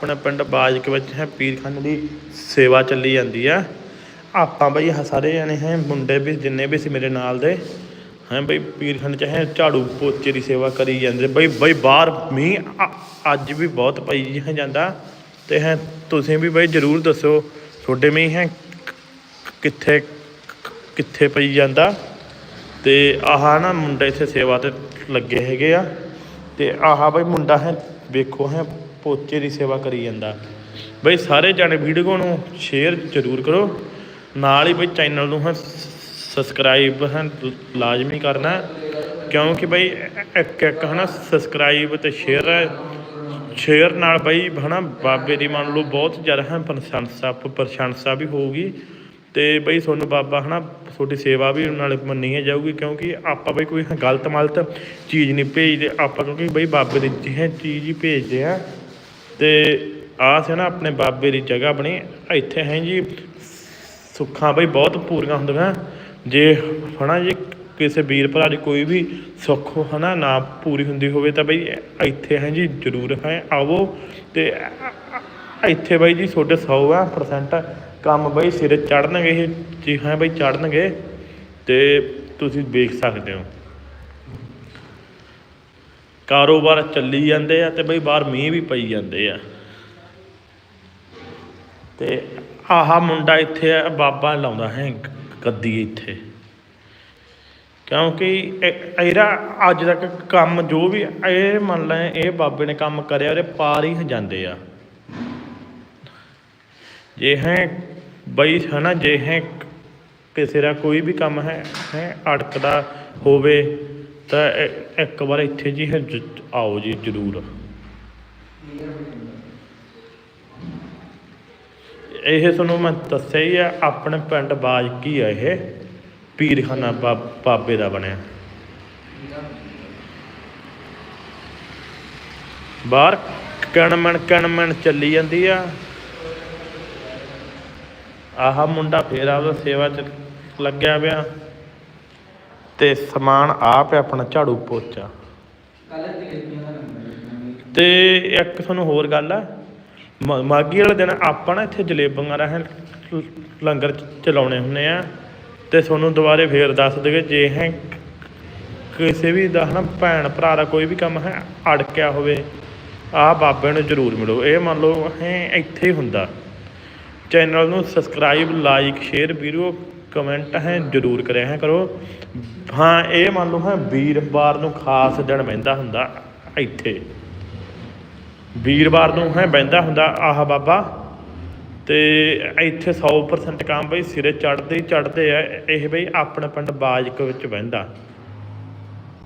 ਆਪਣੇ ਪਿੰਡ ਬਾਜਕ ਵਿੱਚ ਹੈ ਪੀਰਖਾਨੇ ਦੀ ਸੇਵਾ ਚੱਲੀ ਜਾਂਦੀ ਆ। ਆਪਾਂ ਬਈ ਸਾਰੇ ਜਣੇ ਹੈ, ਮੁੰਡੇ ਵੀ ਜਿੰਨੇ ਵੀ ਸੀ ਮੇਰੇ ਨਾਲ ਦੇ, ਹੈ ਬਈ ਪੀਰਖਾਨੇ ਚ ਹੈ, ਝਾੜੂ ਪੋਚੇ ਦੀ ਸੇਵਾ ਕਰੀ ਜਾਂਦੇ। ਬਈ ਬਈ ਬਾਹਰ ਮੀਂਹ ਅੱਜ ਵੀ ਬਹੁਤ ਪਈ ਹੈ ਜਾਂਦਾ। ਤੇ ਹੈ, ਤੁਸੀਂ ਵੀ ਬਈ ਜਰੂਰ ਦੱਸੋ, ਤੁਹਾਡੇ ਮੀਂਹ ਹੈ, ਕਿੱਥੇ ਕਿੱਥੇ ਪਈ ਜਾਂਦਾ। ਤੇ ਆਹ ਨਾ ਮੁੰਡੇ ਇੱਥੇ ਸੇਵਾ ਤੇ ਲੱਗੇ ਹੈਗੇ ਆ। ਤੇ ਆਹ ਬਈ ਮੁੰਡਾ ਹੈ, ਵੇਖੋ ਹੈ ਪੋਚੇ ਦੀ ਸੇਵਾ ਕਰੀ ਜਾਂਦਾ। ਬਈ ਸਾਰੇ ਜਾਣੇ ਵੀਡੀਓ ਨੂੰ ਸ਼ੇਅਰ ਜ਼ਰੂਰ ਕਰੋ। ਨਾਲ ਹੀ ਬਈ ਚੈਨਲ ਨੂੰ ਹੈ ਸਬਸਕ੍ਰਾਈਬ ਹੈ ਲਾਜ਼ਮੀ ਕਰਨਾ। ਕਿਉਂਕਿ ਬਈ ਇੱਕ ਇੱਕ ਹਨਾ ਸਬਸਕ੍ਰਾਈਬ ਤੇ ਸ਼ੇਅਰ ਹੈ। ਸ਼ੇਅਰ ਨਾਲ ਬਈ ਹਨਾ ਬਾਬੇ ਦੀ ਮੰਨ ਲਓ ਬਹੁਤ ਜ਼ਿਆਦਾ ਹੈ ਪ੍ਰਸ਼ੰਸਾ ਪ੍ਰਸ਼ੰਸਾ ਵੀ ਹੋਊਗੀ। ਤੇ ਬਈ ਤੁਹਾਨੂੰ ਬਾਬਾ ਹਨਾ ਤੁਹਾਡੀ ਸੇਵਾ ਵੀ ਨਾਲੇ ਮੰਨੀ ਜਾਊਗੀ। ਕਿਉਂਕਿ ਆਪਾਂ ਬਈ ਕੋਈ ਗਲਤ ਮਲਤ ਚੀਜ਼ ਨਹੀਂ ਭੇਜਦੇ। ਆਪਾਂ ਕਿਉਂਕਿ ਬਈ ਬਾਬੇ ਦੀ ਜਿਹੇ ਚੀਜ਼ ਹੀ ਭੇਜਦੇ ਆ। ਤੇ ਆਸ ਹੈ ਨਾ ਆਪਣੇ ਬਾਬੇ ਦੀ ਜਗ੍ਹਾ ਬਣੀ। ਇੱਥੇ ਹੈ ਜੀ ਸੁੱਖਾਂ ਬਈ ਬਹੁਤ ਪੂਰੀਆਂ ਹੁੰਦੀਆਂ। ਜੇ ਹਨਾ ਜੀ ਕਿਸੇ ਵੀਰ ਭਰਾ ਦੀ ਕੋਈ ਵੀ ਸੁੱਖ ਹਨਾ ਨਾ ਪੂਰੀ ਹੁੰਦੀ ਹੋਵੇ ਤਾਂ ਬਈ ਇੱਥੇ ਹੈ ਜੀ ਜ਼ਰੂਰ ਹੈ, ਆਵੋ। ਤੇ ਇੱਥੇ ਬਾਈ ਜੀ ਤੁਹਾਡੇ 100% ਕੰਮ ਬਾਈ ਸਿਰੇ ਚੜਨਗੇ ਇਹ, ਜੀ ਹਾਂ ਬਾਈ ਚੜਨਗੇ ਤੇ ਤੁਸੀਂ ਵੇਖ ਸਕਦੇ ਹੋ। ਕਾਰੋਬਾਰ ਚੱਲੀ ਜਾਂਦੇ ਆ ਤੇ ਬਈ ਬਾਹਰ ਮੀਂਹ ਵੀ ਪਈ ਜਾਂਦੇ ਆ। ਤੇ ਆਹਾ ਮੁੰਡਾ ਇੱਥੇ ਆ, ਬਾਬਾ ਲਾਉਂਦਾ ਹੈ ਗੱਦੀ ਇੱਥੇ। ਕਿਉਂਕਿ ਇਹਦਾ ਅੱਜ ਤੱਕ ਕੰਮ ਜੋ ਵੀ ਇਹ ਮੰਨ ਲੈ ਇਹ ਬਾਬੇ ਨੇ ਕੰਮ ਕਰਿਆ, ਉਹਦੇ ਪਾਰ ਹੀ ਜਾਂਦੇ ਆ। ਜੇ ਹੈ ਬਈ ਹਨਾ ਜੇ ਹੈ ਕਿਸੇ ਦਾ ਕੋਈ ਵੀ ਕੰਮ ਹੈ ਹੈ ਅੜਕਦਾ ਹੋਵੇ ਤਾਂ ਇੱਕ ਵਾਰ ਇੱਥੇ ਜੀ ਆਓ ਜੀ ਜ਼ਰੂਰ। ਇਹ ਤੁਹਾਨੂੰ ਮੈਂ ਦੱਸਿਆ ਹੀ ਆ, ਆਪਣੇ ਪਿੰਡ ਬਾਜ਼ਕੀ ਆ ਇਹ? ਪੀਰਖਾਨਾ ਬਾਬੇ ਦਾ ਬਣਿਆ। ਬਾਹਰ ਕਣਮਣ ਕਣਮਣ ਚੱਲੀ ਜਾਂਦੀ ਆ। ਆਹ ਮੁੰਡਾ ਫੇਰ ਆਪਦਾ ਸੇਵਾ ਚ ਲੱਗਿਆ ਪਿਆ। ਤੇ ਸਮਾਨ ਆ ਪਿਆ ਆਪਣਾ ਝਾੜੂ ਪੋਚਾ। ਤੇ ਇੱਕ ਤੁਹਾਨੂੰ ਹੋਰ ਗੱਲ ਆ। ਮ- ਮਾਘੀ ਵਾਲੇ ਦਿਨ ਆਪਾਂ ਨਾ ਇੱਥੇ ਜਲੇਬੀਆਂ ਦਾ ਲੰਗਰ ਚਲਾਉਣੇ ਹੁੰਦੇ ਆ। ਤੇ ਤੁਹਾਨੂੰ ਦੁਬਾਰੇ ਫੇਰ ਦੱਸ ਦਗੇ ਜੇ ਹੈ ਕਿਸੇ ਵੀ ਦਾ ਨਾ ਭੈਣ ਭਰਾ ਦਾ ਕੋਈ ਵੀ ਕੰਮ ਹੈ, ਅੜਕਿਆ ਹੋਵੇ ਆਹ ਬਾਬੇ ਨੂੰ ਜ਼ਰੂਰ ਮਿਲੋ। ਇਹ ਮੰਨ ਲਓ, ਹੈ, ਇੱਥੇ ਹੀ ਹੁੰਦਾ। ਚੈਨਲ ਨੂੰ subscribe like share video comment ਹੈ, ਜਰੂਰ ਕਰਿਆ ਹੈ ਕਰੋ। ਹਾਂ, ਇਹ ਮੰਨ ਲਓ ਹੈ, ਵੀਰਵਾਰ ਨੂੰ ਖਾਸ ਦਿਨ ਬਹਿੰਦਾ ਹੁੰਦਾ ਇੱਥੇ। ਵੀਰਵਾਰ ਨੂੰ ਹੈ, ਬਹਿੰਦਾ ਹੁੰਦਾ ਆਹ ਬਾਬਾ। ਤੇ ਇੱਥੇ 100% ਕੰਮ ਬਈ ਸਿਰੇ ਚੜਦੇ ਹੀ ਚੜਦੇ ਆ, ਇਹ ਬਈ ਆਪਣੇ ਪਿੰਡ ਬਾਜਕ ਵਿੱਚ ਬਹਿੰਦਾ।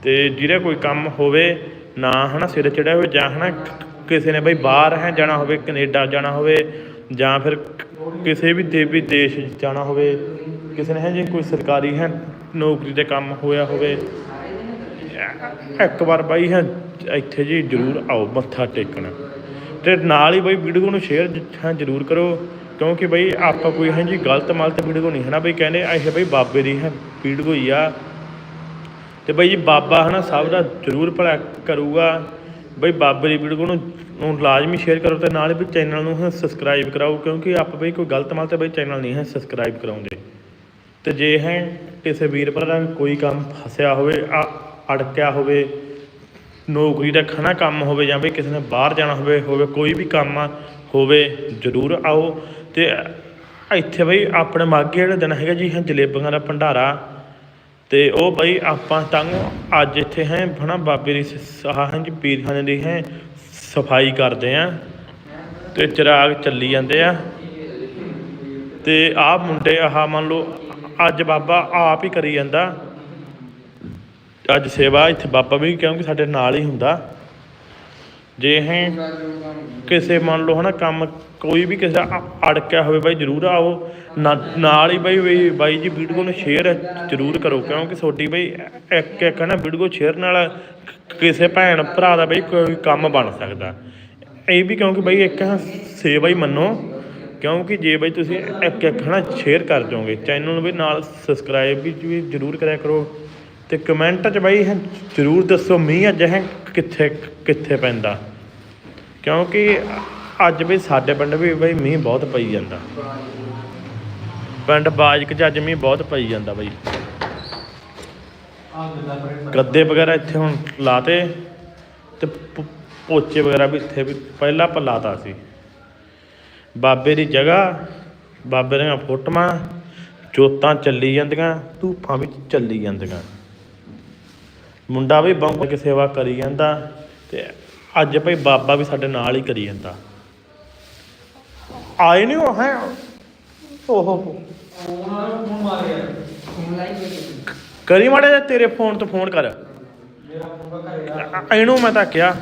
ਤੇ ਜਿਹੜਾ ਕੋਈ ਕੰਮ ਹੋਵੇ, ਨਾ ਹਨਾ ਸਿਰੇ ਚੜਿਆ ਹੋਵੇ, ਜਾਂ ਹਨਾ ਕਿਸੇ ਨੇ ਬਈ ਬਾਹਰ ਹੈ ਜਾਣਾ ਹੋਵੇ, ਕੈਨੇਡਾ ਜਾਣਾ ਹੋਵੇ, ਜਾਂ ਫਿਰ ਕਿਸੇ ਵੀ ਦੇਵੀ ਦੇਸ਼ ਜਾਣਾ ਹੋਵੇ ਕਿਸੇ ਨੇ ਹੈ ਜੇ ਕੋਈ ਸਰਕਾਰੀ ਹੈ, ਨੌਕਰੀ ਦੇ ਕੰਮ ਹੋਇਆ ਹੋਵੇ। ਇੱਕ ਵਾਰ ਬਾਈ ਹੈ, ਇੱਥੇ ਜੀ ਜਰੂਰ ਆਓ ਮੱਥਾ ਟੇਕਣ। ਤੇ ਨਾਲ ਹੀ ਬਈ ਵੀਡੀਓ ਨੂੰ ਸ਼ੇਅਰ ਹੈ, ਜਰੂਰ ਕਰੋ। ਕਿਉਂਕਿ ਬਈ ਆਪਾਂ ਕੋਈ ਹੈ ਜੀ ਗਲਤ ਮਲਤ ਵੀਡੀਓ ਨਹੀਂ ਹੈ ਨਾ ਬਈ ਕਹਿੰਦੇ ਇਹ ਬਈ ਬਾਬੇ ਦੀ ਹੈ, ਵੀਡੀਓ ਹੀ ਆ। ਤੇ ਬਈ ਜੀ ਬਾਬਾ ਹਨਾ, ਸਭ ਦਾ ਜ਼ਰੂਰ ਭਲਾ ਕਰੂਗਾ। ਬਈ ਬਾਬੇ ਦੀ ਵੀਡੀਓ ਨੂੰ ਨੂੰ ਲਾਜ਼ਮੀ ਸ਼ੇਅਰ ਕਰੋ ਤੇ ਨਾਲ ਹੀ ਵੀ ਚੈਨਲ ਨੂੰ ਸਬਸਕ੍ਰਾਈਬ ਕਰਾਓ। ਕਿਉਂਕਿ ਆਪਾਂ ਬਈ ਕੋਈ ਗਲਤ ਮਲ ਤੇ ਬਈ ਚੈਨਲ ਨਹੀਂ ਹੈ ਸਬਸਕ੍ਰਾਈਬ ਕਰਾਉਂਦੇ। ਤੇ ਜੇ ਹੈ ਕਿਸੇ ਵੀਰ ਭਰਾ ਦਾ ਕੋਈ ਕੰਮ ਫਸਿਆ ਹੋਵੇ, ਆ- ਅੜਕਿਆ ਹੋਵੇ, ਨੌਕਰੀ ਦਾ ਖਣਾ ਕੰਮ ਹੋਵੇ ਜਾਂ ਵੀ ਕਿਸੇ ਨੇ ਬਾਹਰ ਜਾਣਾ ਹੋਵੇ ਹੋਵੇ ਕੋਈ ਵੀ ਕੰਮ ਆ ਹੋਵੇ, ਜ਼ਰੂਰ ਆਓ। ਤੇ ਇੱਥੇ ਬਈ ਆਪਣੇ ਮਾਘੇ ਵਾਲੇ ਦਿਨ ਹੈਗਾ ਜੀ ਹੈ ਜਲੇਬੀਆਂ ਦਾ ਭੰਡਾਰਾ। ਤੇ ਉਹ ਬਈ ਆਪਾਂ ਤੰਗ ਅੱਜ ਇੱਥੇ ਹੈ, ਹਨਾ ਬਾਬੇ ਦੀ ਸ- ਆਹ ਜੀ, ਪੀਰਖਾਨੇ ਦੀ ਹੈ, ਸਫ਼ਾਈ ਕਰਦੇ ਆ। ਤੇ ਚਿਰਾਗ ਚੱਲੀ ਜਾਂਦੇ ਆ। ਤੇ ਆਹ ਮੁੰਡੇ ਆਹ ਮੰਨ ਲਓ ਅੱਜ ਬਾਬਾ ਆਪ ਹੀ ਕਰੀ ਜਾਂਦਾ। ਅੱਜ ਸੇਵਾ ਇੱਥੇ ਬਾਬਾ ਵੀ ਕਿਉਂਕਿ ਸਾਡੇ ਨਾਲ ਹੀ ਹੁੰਦਾ। ਜੇ ਹੈ ਕਿਸੇ ਮੰਨ ਲਓ ਹਨਾ ਕੰਮ ਕੋਈ ਵੀ ਕਿਸੇ ਦਾ ਅੜਕਿਆ ਹੋਵੇ ਬਾਈ ਜਰੂਰ ਆਓ। ਨਾ- ਨਾਲ ਹੀ ਬਾਈ ਬਈ ਬਾਈ ਜੀ ਵੀਡੀਓ ਨੂੰ ਸ਼ੇਅਰ ਜਰੂਰ ਕਰੋ ਕਿਉਂਕਿ ਤੁਹਾਡੀ ਬਈ ਇੱਕ ਇੱਕ ਨਾ ਵੀਡੀਓ ਸ਼ੇਅਰ ਨਾਲ ਕਿਸੇ ਭੈਣ ਭਰਾ ਦਾ ਬਈ ਕੋਈ ਕੰਮ ਬਣ ਸਕਦਾ। ਇਹ ਵੀ ਕਿਉਂਕਿ ਬਈ ਇੱਕ ਸੇਵਾ ਹੀ ਮੰਨੋ। ਕਿਉਂਕਿ ਜੇ ਬਈ ਤੁਸੀਂ ਇੱਕ ਇੱਕ ਹਨਾ ਸ਼ੇਅਰ ਕਰ ਜਾਓਗੇ ਚੈਨਲ ਨੂੰ ਵੀ ਨਾਲ ਸਬਸਕ੍ਰਾਈਬ ਵੀ ਜਰੂਰ ਕਰਿਆ ਕਰੋ ਤੇ ਕਮੈਂਟ 'ਚ ਬਈ ਜਰੂਰ ਦੱਸੋ ਮੀਂਹ ਅੱਜ ਹੈ ਕਿੱਥੇ ਕਿੱਥੇ ਪੈਂਦਾ। ਕਿਉਂਕਿ ਅੱਜ ਵੀ ਸਾਡੇ ਪਿੰਡ ਵੀ ਬਈ ਮੀਂਹ ਬਹੁਤ ਪਈ ਜਾਂਦਾ। ਪਿੰਡ ਬਾਜਕ ਚ ਅੱਜ ਮੀਂਹ ਬਹੁਤ ਪਈ ਜਾਂਦਾ ਬਈ। ਗੱਦੇ ਵਗੈਰਾ ਇੱਥੇ ਹੁਣ ਲਾਤੇ ਤੇ ਪੋਚੇ ਵਗੈਰਾ ਵੀ ਇੱਥੇ ਵੀ ਪਹਿਲਾਂ ਆਪਾਂ ਲਾਤਾ ਸੀ। ਬਾਬੇ ਦੀ ਜਗ੍ਹਾ, ਬਾਬੇ ਦੀਆਂ ਫੋਟੋਆਂ, ਜੋਤਾਂ ਚੱਲੀ ਜਾਂਦੀਆਂ ਧੂਫਾਂ ਵੀ ਚੱਲੀ ਜਾਂਦੀਆਂ। ਮੁੰਡਾ ਵੀ ਬੰਬ ਕੇ ਸੇਵਾ ਕਰੀ ਜਾਂਦਾ ਤੇ ਅੱਜ ਭਈ ਬਾਬਾ ਵੀ ਸਾਡੇ ਨਾਲ ਹੀ ਕਰੀ ਜਾਂਦਾ। ਆਏ ਨਹੀਂ ਉਹ, ਹੈ? ਓਹੋ। ਕਰੀ ਮਾੜੇ ਤੇਰੇ ਫੋਨ ਤੋਂ ਫੋਨ ਕਰ। ਇਹਨੂੰ ਮੈਂ ਤਾਂ ਕਿਹਾ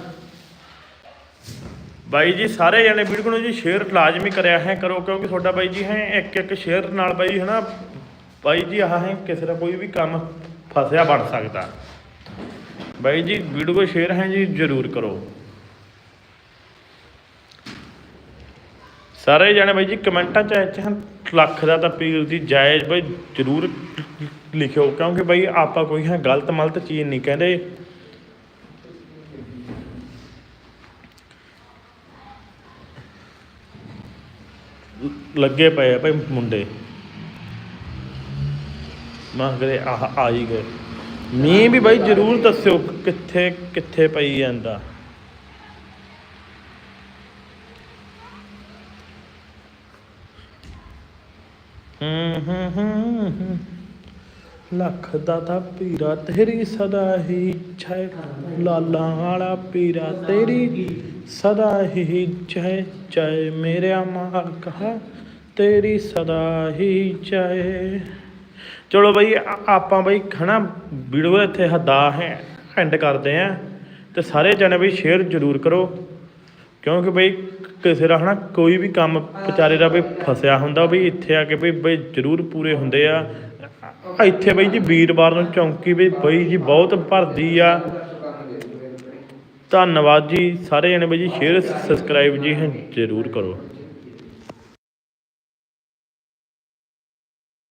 ਬਾਈ ਜੀ, ਸਾਰੇ ਜਣੇ ਵੀਡੀਓ ਨੂੰ ਜੀ ਸ਼ੇਅਰ ਲਾਜ਼ਮੀ ਕਰਿਆ ਹੈ, ਕਰੋ, ਕਿਉਂਕਿ ਤੁਹਾਡਾ ਬਾਈ ਜੀ ਹੈ, ਇੱਕ ਇੱਕ ਸ਼ੇਅਰ ਨਾਲ ਬਾਈ ਹਨਾ, ਬਾਈ ਜੀ, ਆਹ ਹੈ, ਕਿਸੇ ਦਾ ਕੋਈ ਵੀ ਕੰਮ ਫਸਿਆ ਬਣ ਸਕਦਾ। ਬਾਈ ਜੀ ਵੀਡੀਓ ਕੋ ਸ਼ੇਅਰ ਹੈ ਜੀ, ਜਰੂਰ ਕਰੋ। ਸਾਰੇ ਜਣੇ ਬਾਈ ਜੀ, ਕਮੈਂਟਾਂ ਚ ਚਾਹੇ ਲੱਖ ਦਾ ਤਾਂ ਪੀਰ ਦੀ ਜਾਇਜ਼ ਬਾਈ, ਜਰੂਰ ਲਿਖਿਓ, ਕਿਉਂਕਿ ਬਾਈ ਆਪਾਂ ਕੋਈ ਹੈ ਗਲਤ ਮਲਤ ਚੀਜ਼ ਨਹੀਂ ਕਹਿੰਦੇ। ਲੱਗੇ ਪਏ ਆ ਭਾਈ ਮੁੰਡੇ। ਮੈਂ ਕਰੇ ਆ ਹੀ ਗਏ। ਮੀਂਹ ਵੀ ਬਾਈ ਜਰੂਰ ਦੱਸਿਓ ਕਿੱਥੇ ਕਿੱਥੇ ਪਈ ਜਾਂਦਾ ਲੱਖ ਦਾ ਤਾਂ ਪੀਰਾ ਤੇਰੀ ਸਦਾ ਹੀ ਇੱਛਾ ਲਾਲਾਂ ਵਾਲਾ ਪੀਰਾ ਤੇਰੀ। ਸਦਾ ਹੀ ਇੱਛਾ ਹੈ ਚਾਹੇ ਮੇਰੇ ਮਾਲਕਾ ਤੇਰੀ ਸਦਾ ਹੀ ਇੱਛਾ ਚਲੋ ਬਈ ਆਪਾਂ ਬਈ ਹਨਾ ਵੀਡੀਓ ਇੱਥੇ ਹੱਦਾ ਹੈ ਐਂਡ ਕਰਦੇ ਆ ਤੇ ਸਾਰੇ ਜਣੇ ਬਈ ਸ਼ੇਅਰ ਜ਼ਰੂਰ ਕਰੋ, ਕਿਉਂਕਿ ਬਈ ਕਿਸੇ ਦਾ ਹਨਾ ਕੋਈ ਵੀ ਕੰਮ ਵਿਚਾਰੇ ਦਾ ਬਈ ਫਸਿਆ ਹੁੰਦਾ, ਬਈ ਇੱਥੇ ਆ ਕੇ ਬਈ ਬਈ ਜ਼ਰੂਰ ਪੂਰੇ ਹੁੰਦੇ ਆ। ਇੱਥੇ ਬਈ ਜੀ ਵੀਰਵਾਰ ਨੂੰ ਚੌਂਕੀ ਬਈ ਬਈ ਜੀ ਬਹੁਤ ਭਰਦੀ ਆ। ਧੰਨਵਾਦ ਜੀ। ਸਾਰੇ ਜਣੇ ਬਈ ਜੀ ਸ਼ੇਅਰ ਸਬਸਕ੍ਰਾਈਬ ਜੀ ਜ਼ਰੂਰ ਕਰੋ।